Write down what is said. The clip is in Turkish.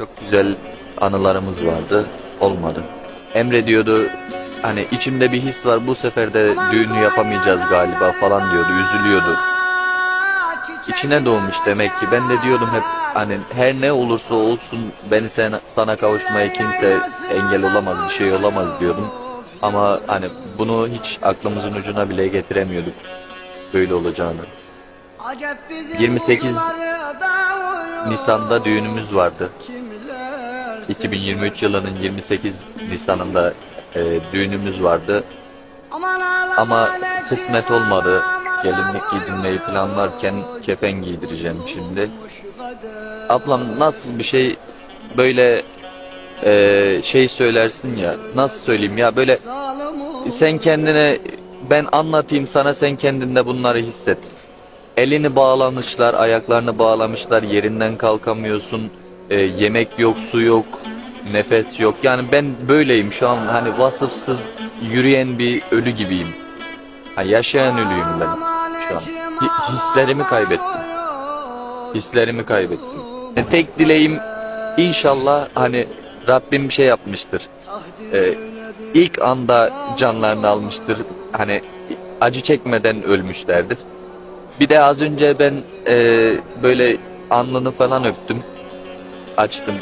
Çok güzel anılarımız vardı. Olmadı. Emre diyordu hani içimde bir his var bu sefer de düğünü yapamayacağız galiba falan diyordu. Üzülüyordu. İçine doğmuş demek ki. Ben de diyordum hep hani her ne olursa olsun beni sen, sana kavuşmaya kimse engel olamaz bir şey olamaz diyordum. Ama hani bunu hiç aklımızın ucuna bile getiremiyorduk böyle olacağını. 28 Nisan'da düğünümüz vardı. 2023 yılının 28 Nisan'ında e, düğünümüz vardı. Ama kısmet olmadı. Gelinlik giydirmeyi planlarken kefen giydireceğim şimdi. Ablam nasıl bir şey böyle e, şey söylersin ya nasıl söyleyeyim ya böyle sen kendine ben anlatayım sana sen kendinde bunları hisset. Elini bağlamışlar, ayaklarını bağlamışlar, yerinden kalkamıyorsun. E, yemek yok, su yok, nefes yok. Yani ben böyleyim şu an hani vasıfsız yürüyen bir ölü gibiyim. Ha, yaşayan ölüyüm ben şu an. Hi- hislerimi kaybettim. Hislerimi kaybettim. E, tek dileğim inşallah hani Rabbim bir şey yapmıştır. E, ilk anda canlarını almıştır. Hani acı çekmeden ölmüşlerdir. Bir de az önce ben e, böyle alnını falan öptüm. Açtım.